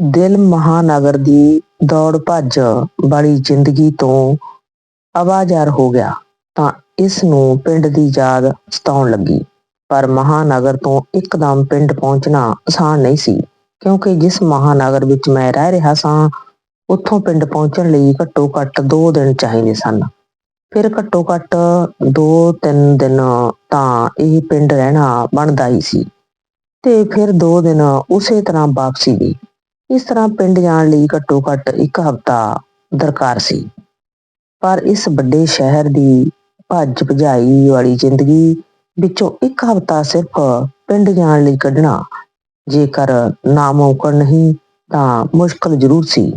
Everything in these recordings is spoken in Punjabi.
ਦਿਲ ਮਹਾਨਗਰ ਦੀ ਦੌੜ ਭੱਜ ਵਾਲੀ ਜ਼ਿੰਦਗੀ ਤੋਂ ਆਵਾਜ਼ਾਰ ਹੋ ਗਿਆ, ਤਾਂ ਇਸ ਨੂੰ ਪਿੰਡ ਦੀ ਯਾਦ ਸਤਾਉਣ ਲੱਗੀ। ਪਰ ਮਹਾਨਗਰ ਤੋਂ ਇੱਕਦਮ ਪਿੰਡ ਪਹੁੰਚਣਾ ਆਸਾਨ ਨਹੀਂ ਸੀ, ਕਿਉਂਕਿ ਜਿਸ ਮਹਾਨਗਰ ਵਿੱਚ ਮੈਂ ਰਹਿ ਰਿਹਾ ਸਾਂ, ਉੱਥੋਂ ਪਿੰਡ ਪਹੁੰਚਣ ਲਈ ਘੱਟੋ ਘੱਟ 2 ਦਿਨ ਚਾਹੀਦੇ ਸਨ। ਫਿਰ ਘੱਟੋ ਘੱਟ 2-3 ਦਿਨ ਤਾਂ ਇਹ ਪਿੰਡ ਰਹਿਣਾ ਬਣਦਾ ਹੀ ਸੀ। ਤੇ ਫਿਰ 2 ਦਿਨ ਉਸੇ ਤਰ੍ਹਾਂ ਵਾਪਸੀ ਦੀ ਇਸ ਤਰ੍ਹਾਂ ਪਿੰਡ ਜਾਣ ਲਈ ਘੱਟੋ ਘੱਟ ਇੱਕ ਹਫ਼ਤਾ ਦਰਕਾਰ ਸੀ। ਪਰ ਇਸ ਵੱਡੇ ਸ਼ਹਿਰ ਦੀ ਭੱਜ ਭਜਾਈ ਵਾਲੀ ਜ਼ਿੰਦਗੀ ਵਿੱਚੋਂ ਇੱਕ ਹਫ਼ਤਾ ਸਿਰਫ ਪਿੰਡ ਜਾਣ ਲਈ ਕੱਢਣਾ, ਜੇਕਰ ਨਾਮੁਮਕਿਨ ਨਹੀਂ, ਤਾਂ ਮੁਸ਼ਕਲ ਜ਼ਰੂਰ ਸੀ।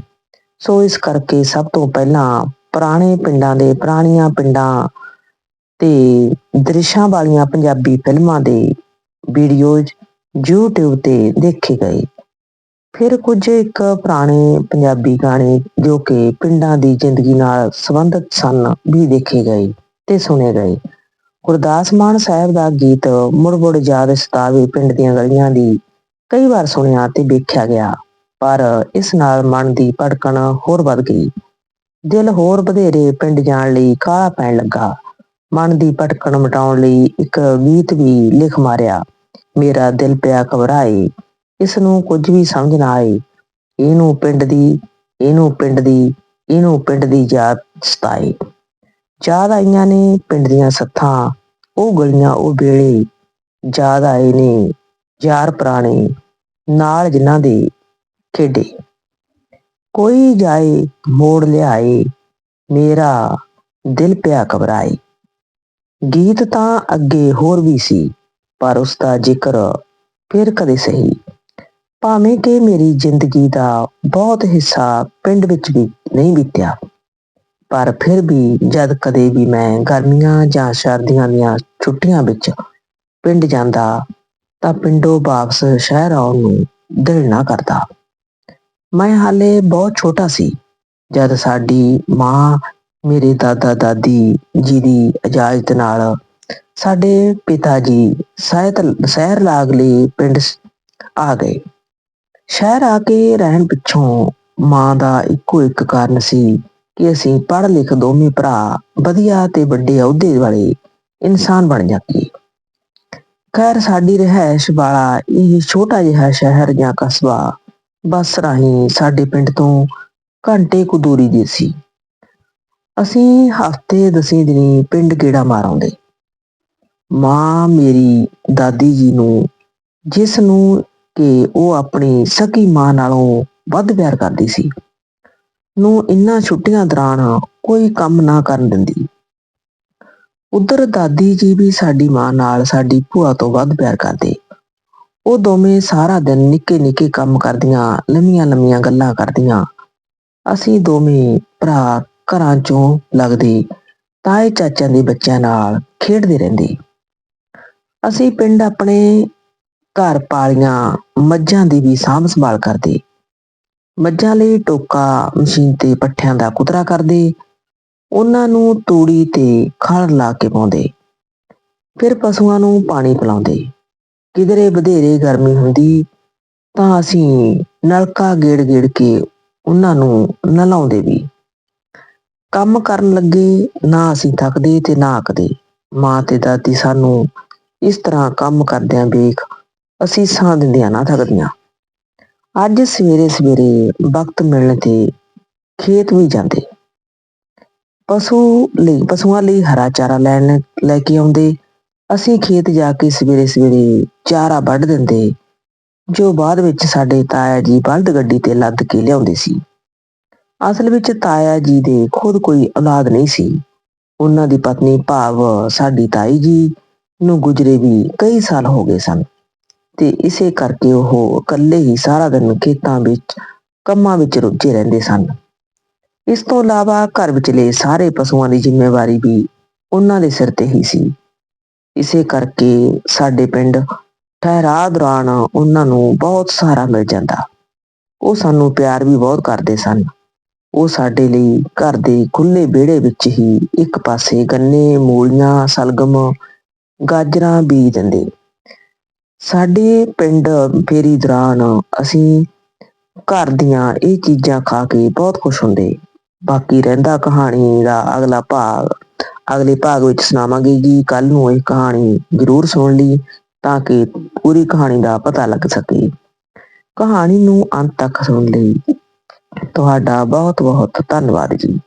ਸੋ ਇਸ ਕਰਕੇ ਸਭ ਤੋਂ ਪਹਿਲਾਂ ਪੁਰਾਣੇ ਪਿੰਡਾਂ ਦੇ ਪੁਰਾਣੀਆਂ ਪਿੰਡਾਂ ਤੇ ਦ੍ਰਿਸ਼ਾਂ ਵਾਲੀਆਂ ਪੰਜਾਬੀ ਫਿਲਮਾਂ ਦੇ ਵੀਡੀਓਜ਼ YouTube ਤੇ ਦੇਖੇ ਗਏ। ਫਿਰ ਕੁਝ ਇੱਕ ਪੁਰਾਣੇ ਪੰਜਾਬੀ ਗਾਣੇ ਜੋ ਕਿ ਪਿੰਡਾਂ ਦੀ ਜ਼ਿੰਦਗੀ ਨਾਲ ਸੰਬੰਧਿਤ ਸਨ ਵੀ ਦੇਖੇ ਗਏ ਤੇ ਸੁਣੇ ਗਏ। ਗੁਰਦਾਸ ਮਾਨ ਸਾਹਿਬ ਦਾ ਗੀਤ ਮੁੜ ਮੁੜ ਯਾਦ ਸਤਾਵੇ ਪਿੰਡ ਦੀਆਂ ਗਲੀਆਂ ਦੀ ਕਈ ਵਾਰ ਸੁਣਿਆ ਤੇ ਵੇਖਿਆ ਗਿਆ, ਪਰ ਇਸ ਨਾਲ ਮਨ ਦੀ ਧੜਕਣ ਹੋਰ ਵੱਧ ਗਈ। ਦਿਲ ਹੋਰ ਵਧੇਰੇ ਪਿੰਡ ਜਾਣ ਲਈ ਕਾਹਲਾ ਪੈਣ ਲੱਗਾ। ਮਨ ਦੀ ਭਟਕਣ ਮਟਾਉਣ ਲਈ ਇੱਕ ਗੀਤ ਵੀ ਲਿਖ ਮਾਰਿਆ। ਮੇਰਾ ਦਿਲ ਪਿਆ ਘਬਰਾਏ ਇਸ ਨੂੰ ਕੁਝ ਵੀ ਸਮਝ ਨਾ ਆਏ ਇਹਨੂੰ ਪਿੰਡ ਦੀ, ਇਹਨੂੰ ਪਿੰਡ ਦੀ, ਇਹਨੂੰ ਪਿੰਡ ਦੀ ਯਾਦ ਸਤਾਏ ਯਾਦ ਆਈਆਂ ਨੇ ਪਿੰਡ ਦੀਆਂ ਸੱਥਾਂ, ਉਹ ਗਲੀਆਂ ਉਹ ਵੇਲੇ ਯਾਦ ਆਏ ਨੇ ਯਾਰ ਪੁਰਾਣੇ, ਨਾਲ ਜਿਨ੍ਹਾਂ ਦੇ ਖੇਡੇ। ਕੋਈ ਜਾਏ ਮੋੜ ਲਿਆਏ, ਮੇਰਾ ਦਿਲ ਪਿਆ ਘਬਰਾਏ। ਗੀਤ ਤਾਂ ਅੱਗੇ ਹੋਰ ਵੀ ਸੀ, ਪਰ ਉਸ ਦਾ ਜ਼ਿਕਰ ਫਿਰ ਕਦੇ ਸਹੀ। ਭਾਵੇਂ ਕਿ ਮੇਰੀ ਜ਼ਿੰਦਗੀ ਦਾ ਬਹੁਤ ਹਿੱਸਾ ਪਿੰਡ ਵਿੱਚ ਵੀ ਨਹੀਂ ਬੀਤਿਆ, ਪਰ ਫਿਰ ਵੀ ਜਦ ਕਦੇ ਵੀ ਮੈਂ ਗਰਮੀਆਂ ਜਾਂ ਸਰਦੀਆਂ ਦੀਆਂ ਛੁੱਟੀਆਂ ਵਿੱਚ ਪਿੰਡ ਜਾਂਦਾ, ਤਾਂ ਪਿੰਡੋਂ ਵਾਪਸ ਸ਼ਹਿਰ ਆਉਣ ਨੂੰ ਦਿਲ ਨਾ ਕਰਦਾ। ਮੈਂ ਹਾਲੇ ਬਹੁਤ ਛੋਟਾ ਸੀ, ਜਦ ਸਾਡੀ ਮਾਂ ਮੇਰੇ ਦਾਦਾ ਦਾਦੀ ਜੀ ਦੀ ਇਜਾਜ਼ਤ ਨਾਲ ਸਾਡੇ ਪਿਤਾ ਜੀ ਸਹਿਤ, ਸ਼ਹਿਰ ਲਾਗਲੇ ਪਿੰਡ ਆ ਗਏ। ਸ਼ਹਿਰ ਆ ਕੇ ਰਹਿਣ ਪਿੱਛੋਂ ਮਾਂ ਦਾ ਇੱਕੋ ਇੱਕ ਕਾਰਨ ਸੀ ਕਿ ਅਸੀਂ ਪੜ੍ਹ ਲਿਖ ਦੋਵੇਂ ਭਰਾ ਵਧੀਆ ਤੇ ਵੱਡੇ ਅਹੁਦੇ ਵਾਲੇ ਇਨਸਾਨ ਬਣ ਜਾਈਏ। ਖੈਰ, ਸਾਡੀ ਰਿਹਾਇਸ਼ ਵਾਲਾ ਇਹ ਛੋਟਾ ਜਿਹਾ ਸ਼ਹਿਰ ਜਾਂ ਕਸਬਾ ਬੱਸ ਰਾਹੀਂ ਸਾਡੇ ਪਿੰਡ ਤੋਂ ਘੰਟੇ ਕੁ ਦੂਰੀ ਦੀ ਸੀ। ਅਸੀਂ ਹਫ਼ਤੇ ਦਸੀਂ ਦਿਨੀ ਪਿੰਡ ਗੇੜਾ ਮਾਰ ਆਉਂਦੇ। ਮਾਂ ਮੇਰੀ ਦਾਦੀ ਜੀ ਨੂੰ, ਜਿਸ ਨੂੰ ਕਿ ਉਹ ਆਪਣੀ ਸਕੀ ਮਾਂ ਨਾਲੋਂ ਵੱਧ ਪਿਆਰ ਕਰਦੀ ਸੀ। ਨੂੰ ਇਨ੍ਹਾਂ ਛੁੱਟੀਆਂ ਦੌਰਾਨ ਕੋਈ ਕੰਮ ਨਾ ਕਰਨ ਦਿੰਦੀ। ਉਧਰ ਦਾਦੀ ਜੀ ਵੀ ਸਾਡੀ ਮਾਂ ਨਾਲ ਸਾਡੀ ਭੂਆ ਤੋਂ ਵੱਧ ਪਿਆਰ ਕਰਦੇ। ਉਹ ਦੋਵੇਂ ਸਾਰਾ ਦਿਨ ਨਿੱਕੇ ਨਿੱਕੇ ਕੰਮ ਕਰਦੀਆਂ, ਲੰਮੀਆਂ ਲੰਮੀਆਂ ਗੱਲਾਂ ਕਰਦੀਆਂ। ਅਸੀਂ ਦੋਵੇਂ ਭਰਾ ਘਰਾਂ ਚੋਂ ਲੱਗਦੇ, ਤਾਏ ਚਾਚਿਆਂ ਦੇ ਬੱਚਿਆਂ ਨਾਲ ਖੇਡਦੇ ਰਹਿੰਦੇ। ਅਸੀਂ ਪਿੰਡ ਆਪਣੇ ਘਰ ਪਾਲੀਆਂ ਮੱਝਾਂ ਦੀ ਵੀ ਸਾਂਭ ਸੰਭਾਲ ਕਰਦੇ। ਮੱਝਾਂ ਲਈ ਟੋਕਾ, ਮਸ਼ੀਨ ਤੇ ਪੱਠਿਆਂ ਦਾ ਕੁਤਰਾ ਕਰਦੇ। ਉਹਨਾਂ ਨੂੰ ਤੂੜੀ ਤੇ ਖਲ ਲਾ ਕੇ ਪਾਉਂਦੇ। ਫਿਰ ਪਸ਼ੂਆਂ ਨੂੰ ਪਾਣੀ ਪਿਲਾਉਂਦੇ। ਕਿਧਰੇ ਵਧੇਰੇ ਗਰਮੀ ਹੁੰਦੀ, ਤਾਂ ਅਸੀਂ ਨਲਕਾ ਗੇੜ-ਗੇੜ ਕੇ ਉਹਨਾਂ ਨੂੰ ਨਲਾਉਂਦੇ ਵੀ। ਕੰਮ ਕਰਨ ਲੱਗੇ, ਨਾ ਅਸੀਂ ਥੱਕਦੇ ਤੇ ਨਾ ਅੱਕਦੇ ਮਾਂ ਤੇ ਦਾਦੀ ਸਾਨੂੰ ਇਸ ਤਰ੍ਹਾਂ ਕੰਮ ਕਰਦਿਆਂ ਵੇਖ ਅਸੀਂ ਸਾਹ ਦਿੰਦਿਆਂ ਨਾ ਥੱਕਦੀਆਂ ਅੱਜ ਸਵੇਰੇ ਸਵੇਰੇ ਵਕਤ ਮਿਲਣ ਤੇ ਖੇਤ ਵੀ ਜਾਂਦੇ। ਪਸ਼ੂ ਲਈ, ਪਸ਼ੂਆਂ ਲਈ ਹਰਾ ਚਾਰਾ ਲੈਣ ਲੈ ਕੇ ਆਉਂਦੇ। ਅਸੀਂ ਖੇਤ ਜਾ ਕੇ ਸਵੇਰੇ ਸਵੇਰੇ ਚਾਰਾ ਵੱਢ ਦਿੰਦੇ, ਜੋ ਬਾਅਦ ਵਿੱਚ ਸਾਡੇ ਤਾਇਆ ਜੀ ਬਲਦ ਗੱਡੀ ਤੇ ਲੱਦ ਕੇ ਲਿਆਉਂਦੇ ਸੀ। ਅਸਲ ਵਿੱਚ ਤਾਇਆ ਜੀ ਦੇ ਖੁਦ ਕੋਈ ਔਲਾਦ ਨਹੀਂ ਸੀ। ਉਹਨਾਂ ਦੀ ਪਤਨੀ ਭਾਵ ਸਾਡੀ ਤਾਈ ਜੀ ਨੂੰ ਗੁਜਰੇ ਵੀ ਕਈ ਸਾਲ ਹੋ ਗਏ ਸਨ। ਤੇ ਇਸੇ ਕਰਕੇ ਉਹ ਇਕੱਲੇ ਹੀ ਸਾਰਾ ਦਿਨ ਖੇਤਾਂ ਵਿੱਚ, ਕੰਮਾਂ ਵਿੱਚ ਰੁੱਝੇ ਰਹਿੰਦੇ ਸਨ। ਇਸ ਤੋਂ ਇਲਾਵਾ ਘਰ ਵਿਚਲੇ ਸਾਰੇ ਪਸ਼ੂਆਂ ਦੀ ਜ਼ਿੰਮੇਵਾਰੀ ਵੀ ਉਹਨਾਂ ਦੇ ਸਿਰ ਤੇ ਹੀ ਸੀ। ਇਸੇ ਕਰਕੇ ਸਾਡੇ ਪਿੰਡ ਠਹਿਰਾ ਦੌਰਾਨ ਉਹਨਾਂ ਨੂੰ ਬਹੁਤ ਸਹਾਰਾ ਮਿਲ ਜਾਂਦਾ। ਉਹ ਸਾਨੂੰ ਪਿਆਰ ਵੀ ਬਹੁਤ ਕਰਦੇ ਸਨ। ਉਹ ਸਾਡੇ ਲਈ ਘਰ ਦੇ ਖੁੱਲੇ ਵਿਹੜੇ ਵਿੱਚ ਹੀ ਇੱਕ ਪਾਸੇ ਗੰਨੇ, ਮੂਲੀਆਂ, ਸਲਗਮ, ਗਾਜਰਾਂ ਬੀਜ ਦਿੰਦੇ। ਸਾਡੇ ਪਿੰਡ ਫੇਰੀ ਦੌਰਾਨ ਅਸੀਂ ਘਰ ਦੀਆਂ ਇਹ ਚੀਜ਼ਾਂ ਖਾ ਕੇ ਬਹੁਤ ਖੁਸ਼ ਹੁੰਦੇ। ਬਾਕੀ ਰਹਿੰਦਾ ਕਹਾਣੀ ਦਾ ਅਗਲਾ ਭਾਗ, ਅਗਲੇ ਭਾਗ ਵਿੱਚ ਸੁਣਾਵਾਂਗੇ ਜੀ, ਕੱਲ ਨੂੰ ਇਹ ਕਹਾਣੀ ਜ਼ਰੂਰ ਸੁਣ ਲਈ ਤਾਂ ਕਿ ਪੂਰੀ ਕਹਾਣੀ ਦਾ ਪਤਾ ਲੱਗ ਸਕੇ। ਕਹਾਣੀ ਨੂੰ ਅੰਤ ਤੱਕ ਸੁਣ ਲਈ। ਤੁਹਾਡਾ ਬਹੁਤ ਬਹੁਤ ਧੰਨਵਾਦ ਜੀ।